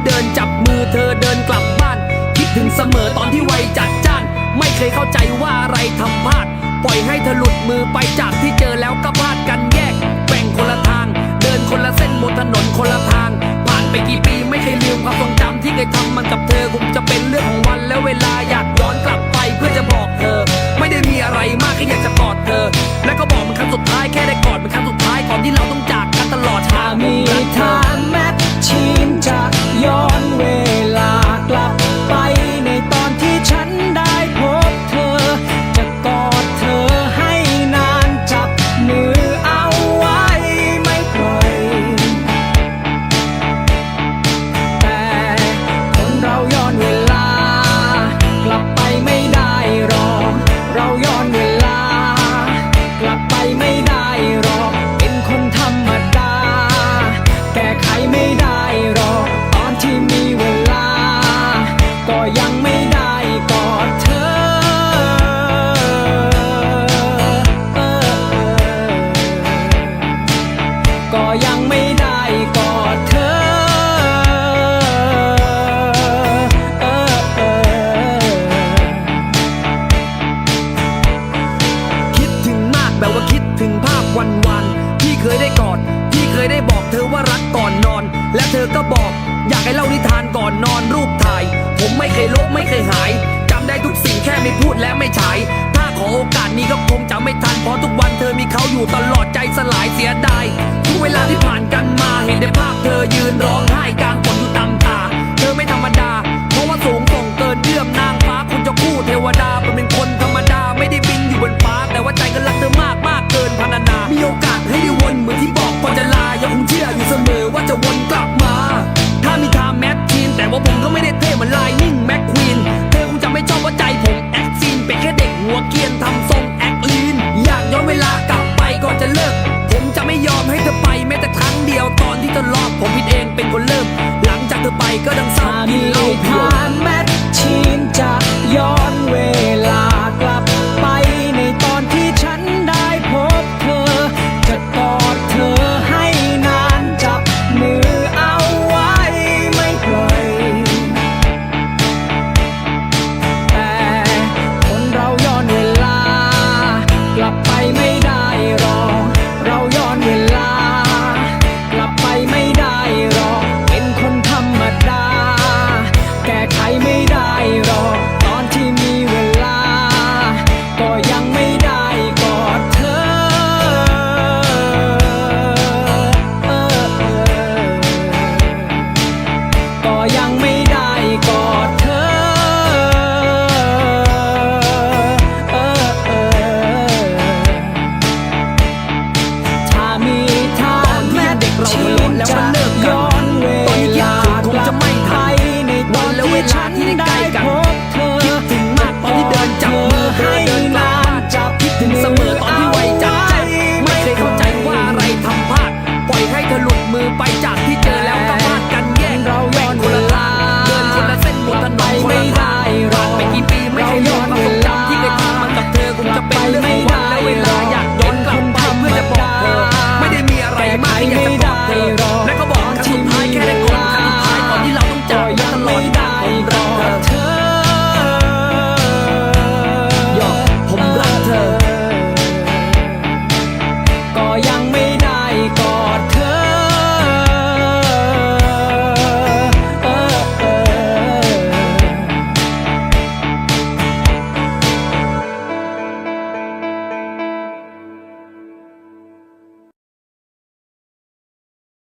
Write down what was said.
ที่เดินจับมือเธอเดินกลับบ้าน คิดถึงเสมอตอนที่วัยจัดจ้าน ไม่เคยเข้าใจว่าอะไรทำพลาด ปล่อยให้เธอหลุดมือไปจากที่เจอแล้วก็พลาดกัน ยังไม่ได้กอดเธอ ก็ยังไม่ได้กอดเธอ คิดถึงมากแบบว่าคิดถึงภาพวันวัที่เคยได้กอด ที่เคยได้บอกเธอว่ารักก่อนนอน และเธอก็บอกอยากให้เล่านิทานก่อนนอนรูปถ่าย ผมไม่เคยลบไม่เคยหายจำได้ทุกสิ่งแค่ไม่พูดและไม่ใช้ถ้าขอโอกาสนี้ก็คงจะไม่ทัน เพราะทุกวันเธอมีเขาอยู่ตลอดใจสลายเสียดายทุกเวลาที่ผ่านกันมาเห็นได้ภาพเธอยืนร้องไห้ ฉันได้ก้กัน